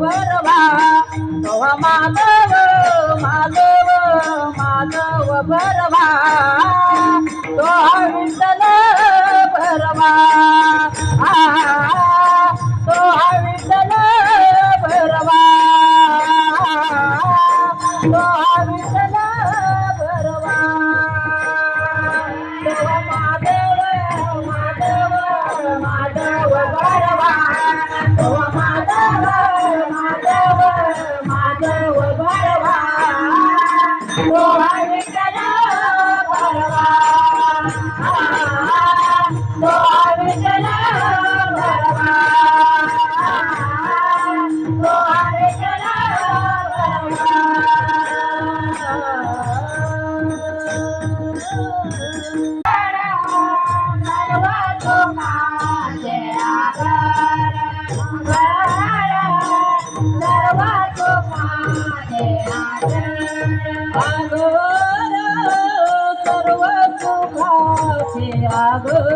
भरवा तवा माधव माधव माधव भरवा. तो विठ्ठल भरवा. तो विठ्ठल भरवा. Oh! આગો કરો તું ભાવે આગો